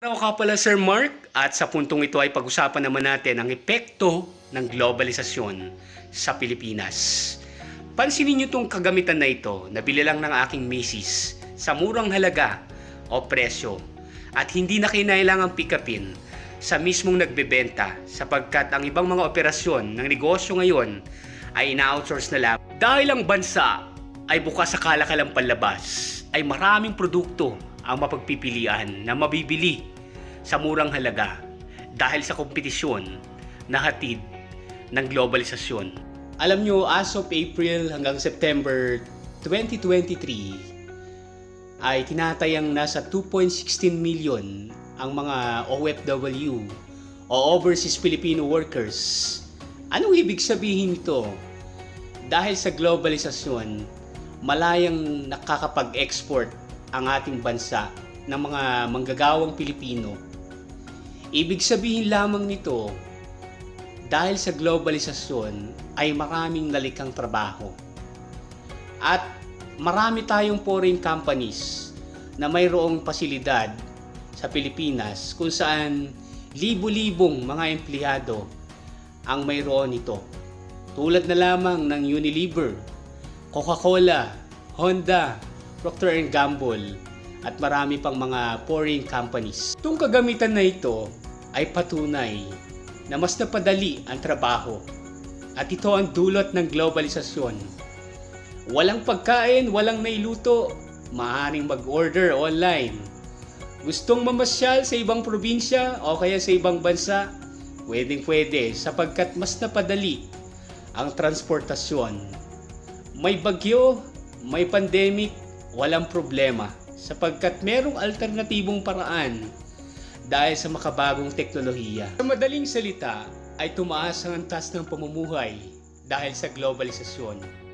Araw ka pala Sir Mark at sa puntong ito ay pag-usapan naman natin ang epekto ng globalisasyon sa Pilipinas. Pansinin niyo itong kagamitan na ito, nabili lang ng aking misis sa murang halaga o presyo at hindi na kinailangang pick upin sa mismong nagbebenta sapagkat ang ibang mga operasyon ng negosyo ngayon ay ina-outsource na lang. Dahil ang bansa ay bukas sa kalakalang panlabas, ay maraming produkto ang mapagpipilian na mabibili sa murang halaga dahil sa kompetisyon na hatid ng globalisasyon. Alam nyo, as of April hanggang September 2023, ay tinatayang nasa 2.16 million ang mga OFW o Overseas Filipino Workers. Anong ibig sabihin nito? Dahil sa globalisasyon, malayang nakakapag-export ang ating bansa ng mga manggagawang Pilipino. Ibig sabihin lamang nito, dahil sa globalisasyon ay maraming nalikang trabaho. At marami tayong foreign companies na mayroong pasilidad sa Pilipinas kung saan libo-libong mga empleyado ang mayroon nito. Tulad na lamang ng Unilever, Coca-Cola, Honda, Procter Gamble, at marami pang mga foreign companies. Itong kagamitan na ito ay patunay na mas napadali ang trabaho at ito ang dulot ng globalisasyon. Walang pagkain, walang nailuto, maaaring mag-order online. Gustong mamasyal sa ibang probinsya o kaya sa ibang bansa, pwedeng pwede sapagkat mas napadali ang transportasyon. May bagyo, may pandemic, walang problema sapagkat merong alternatibong paraan dahil sa makabagong teknolohiya. Sa madaling salita ay tumaas ang antas ng pamumuhay dahil sa globalisasyon.